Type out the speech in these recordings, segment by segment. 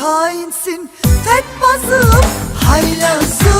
hainsin fetbazım Haylazım hilebazım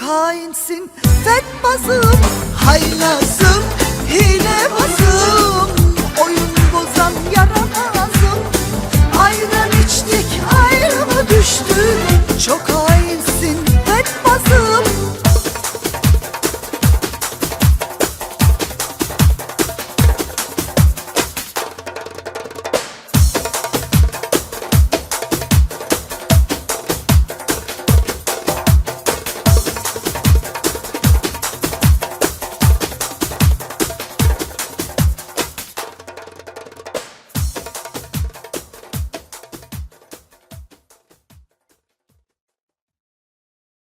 hainsin fetbazım Haylazım, hilebazım